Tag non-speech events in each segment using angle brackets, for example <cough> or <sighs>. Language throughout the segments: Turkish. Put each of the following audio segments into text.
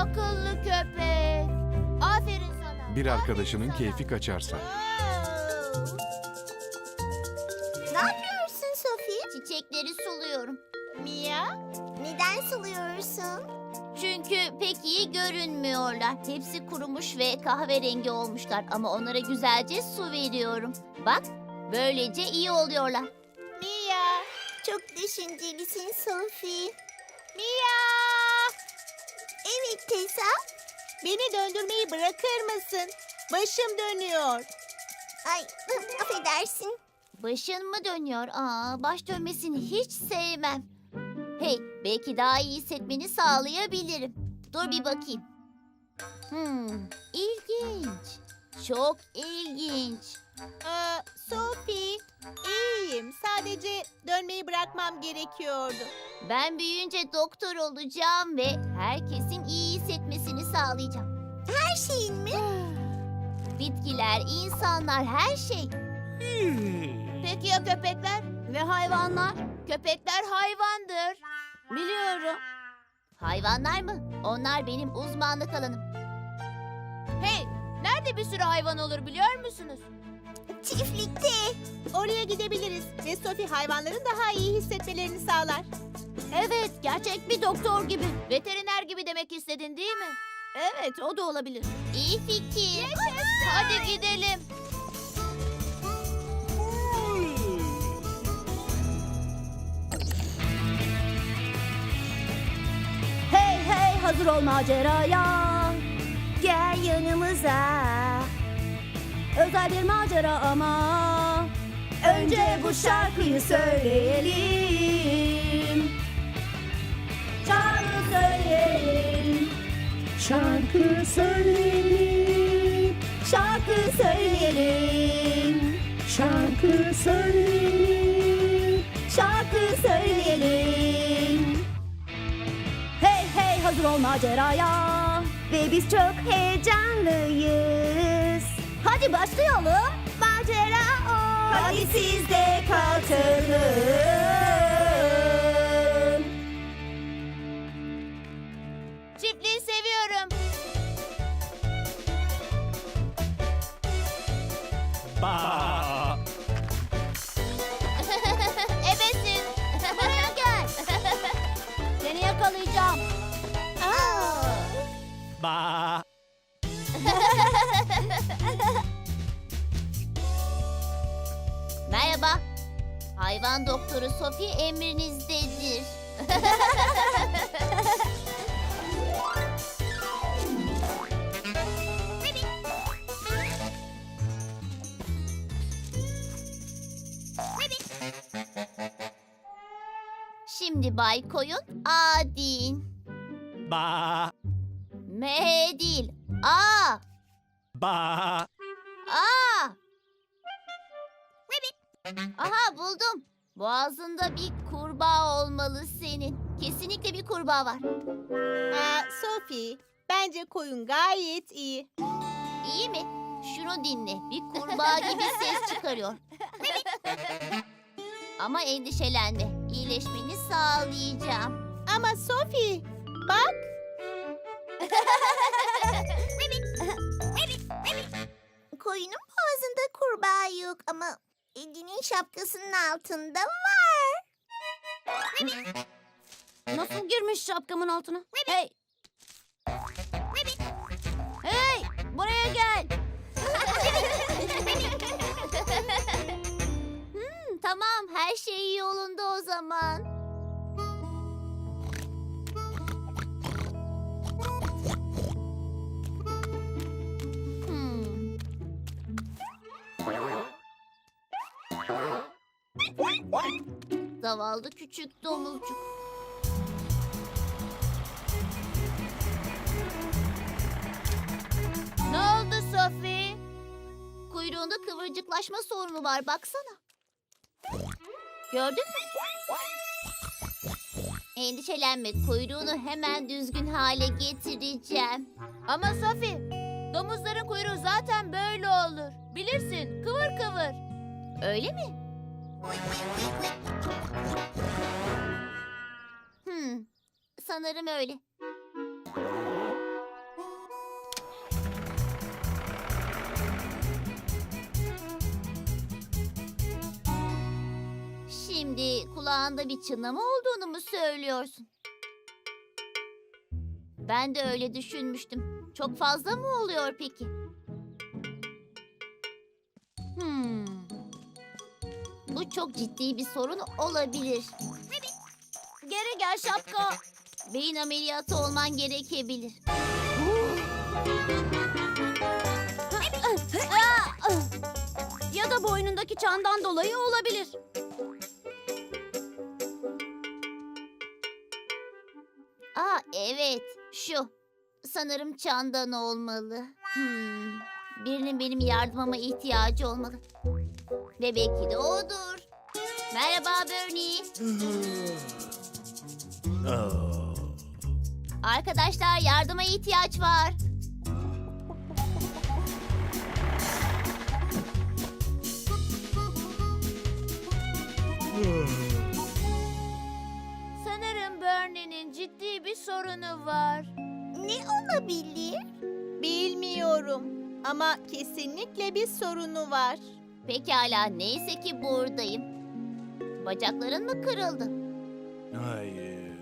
akıllı köpek. Aferin sana. Bir aferin arkadaşının sana. keyfi kaçarsa. Ne yapıyorsun Sophie? Çiçekleri suluyorum. Mia? Neden suluyorsun? Çünkü pek iyi görünmüyorlar. Hepsi kurumuş ve kahverengi olmuşlar ama onlara güzelce su veriyorum. Bak, böylece iyi oluyorlar. Mia. Çok düşüncelisin Sophie. Mia! Tessa. Beni döndürmeyi bırakır mısın? Başım dönüyor. Ay affedersin. Başın mı dönüyor? Aa, baş dönmesini hiç sevmem. Hey, belki daha iyi hissetmeni sağlayabilirim. Dur bir bakayım. Hmm, ilginç. Çok ilginç. Aa, Sophie, iyiyim. Sadece dönmeyi bırakmam gerekiyordu. Ben büyüyünce doktor olacağım ve herkesin iyi sağlayacağım. Her şeyin mi? <sighs> Bitkiler, insanlar, her şey. Peki ya köpekler? Ve hayvanlar? Köpekler hayvandır. Biliyorum. Hayvanlar mı? Onlar benim uzmanlık alanım. Hey, nerede bir sürü hayvan olur biliyor musunuz? Çiftlikte. Oraya gidebiliriz ve Sophie hayvanların daha iyi hissetmelerini sağlar. Evet, gerçek bir doktor gibi. Veteriner gibi demek istedin değil mi? Evet, o da olabilir. İyi fikir. Hadi gidelim. Hey hey hazır ol maceraya Gel yanımıza Özel bir macera ama Önce bu şarkıyı söyleyelim Şarkı söyleyelim, Şarkı söyleyelim. Şarkı söyleyelim. Şarkı söyleyelim. Hey hey hazır ol maceraya. Ve biz çok heyecanlıyız. Hadi başlayalım. Macera o. Hadi siz de katılın Çiftliği seviyorum. Ba. <laughs> Ebesin. Buraya gel. <laughs> Seni yakalayacağım. Ba. <laughs> Merhaba. Hayvan doktoru Sophie emrinizdedir. Şimdi Bay Koyun A deyin. Ba. M değil. A. Ba. A. Aha buldum. Boğazında bir kurbağa olmalı senin. Kesinlikle bir kurbağa var. Aa, Sophie, bence koyun gayet iyi. İyi mi? Şunu dinle. Bir kurbağa gibi ses çıkarıyor. Ama endişelenme. İyileşmeni sağlayacağım. Ama Sophie, bak. Koyunun boğazında kurbağa yok ama Eddie'nin şapkasının altında var. Nasıl girmiş şapkamın altına? Hey! Hey! Buraya gel! O zaman. Hmm. Zavallı küçük domuzcuk. Ne oldu Sophie? Kuyruğunda kıvırcıklaşma sorunu var baksana. Gördün mü? Endişelenme kuyruğunu hemen düzgün hale getireceğim. Ama Sophie, domuzların kuyruğu zaten böyle olur. Bilirsin kıvır kıvır. Öyle mi? Hmm, sanırım öyle. Kulağında bir çınlama olduğunu mu söylüyorsun? Ben de öyle düşünmüştüm. Çok fazla mı oluyor peki? Hmm. Bu çok ciddi bir sorun olabilir. Geri gel şapka. Beyin ameliyatı olman gerekebilir. ya da boynundaki çandan dolayı olabilir. Evet şu. Sanırım çandan olmalı. Hmm. Birinin benim yardımıma ihtiyacı olmalı. Ve belki de odur. Merhaba Bernie. Arkadaşlar yardıma ihtiyaç var. Sanırım ciddi bir sorunu var. Ne olabilir? Bilmiyorum ama kesinlikle bir sorunu var. Pekala neyse ki buradayım. Bacakların mı kırıldı? Hayır.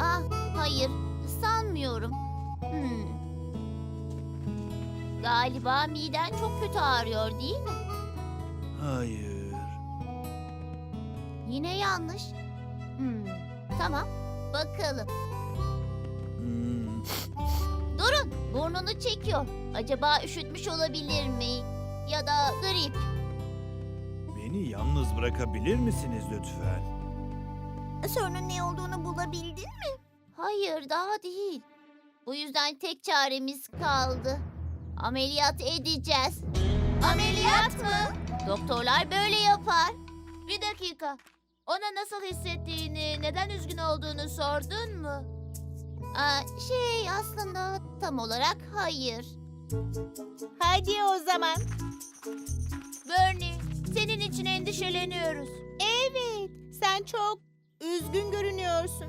Ah hayır sanmıyorum. Hmm. Galiba miden çok kötü ağrıyor değil mi? Hayır. Yine yanlış. Hmm. Tamam bakalım. Hmm. Durun burnunu çekiyor. Acaba üşütmüş olabilir mi? Ya da grip. Beni yalnız bırakabilir misiniz lütfen? Sorunun ne olduğunu bulabildin mi? Hayır daha değil. Bu yüzden tek çaremiz kaldı. Ameliyat edeceğiz. Ameliyat mı? Doktorlar böyle yapar. Bir dakika. Ona nasıl hissettiğini, neden üzgün olduğunu sordun mu? Aa, şey aslında tam olarak hayır. Hadi o zaman. Bernie, senin için endişeleniyoruz. Evet, sen çok üzgün görünüyorsun.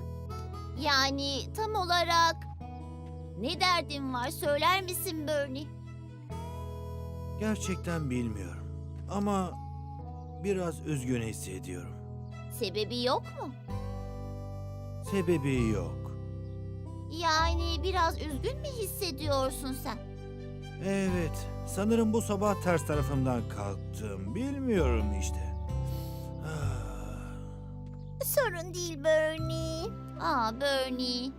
Yani tam olarak ne derdin var söyler misin Bernie? Gerçekten bilmiyorum. Ama biraz üzgün hissediyorum. Sebebi yok mu? Sebebi yok. Yani biraz üzgün mü hissediyorsun sen? Evet, sanırım bu sabah ters tarafımdan kalktım. Bilmiyorum işte. Ah. Sorun değil Bernie. Aa Bernie.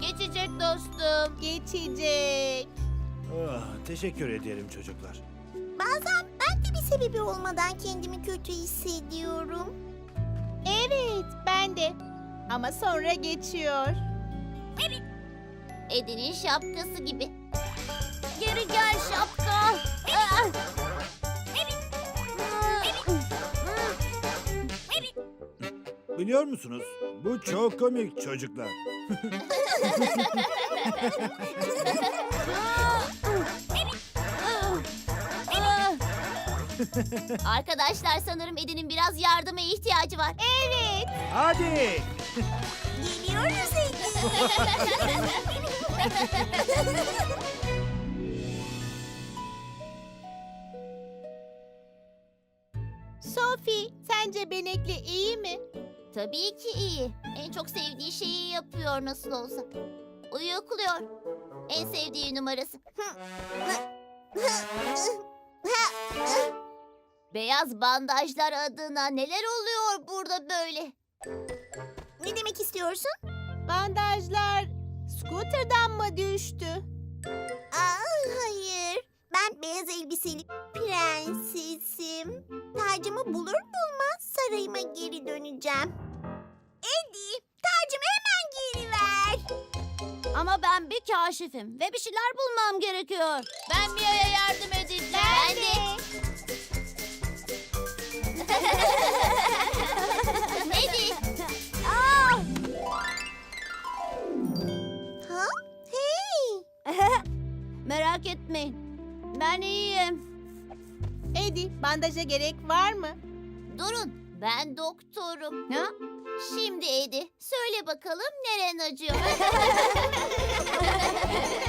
Geçecek dostum. Geçecek. Ah, teşekkür ederim çocuklar. Bazen ben de bir sebebi olmadan kendimi kötü hissediyorum. Evet, ben de. Ama sonra geçiyor. Eddie'nin şapkası gibi. Geri gel şapka. Biliyor musunuz? Bu çok komik çocuklar. <laughs> <laughs> Arkadaşlar sanırım Eddie'nin biraz yardıma ihtiyacı var. Evet. Hadi! Geliyoruz Eddie. Sophie, sence Benekli iyi mi? Tabii ki iyi. En çok sevdiği şeyi yapıyor nasıl olsa. Uyukluyor. En sevdiği numarası. Beyaz bandajlar adına neler oluyor burada böyle? ne demek istiyorsun? Bandajlar scooter'dan mı düştü? Aa, hayır. Ben beyaz elbiseli prensesim. Tacımı bulur bulmaz sarayıma geri döneceğim. Eddie, tacımı hemen geri ver. Ama ben bir kaşifim ve bir şeyler bulmam gerekiyor. Ben Mia'ya yardım edeceğim. Ben, de. Eddie. Aa! Ha? Hey! Merak etmeyin. Ben iyiyim. Eddie, bandaja gerek var mı? Durun. Ben doktorum. Ha? Şimdi Edi, söyle bakalım neren acıyor? <laughs>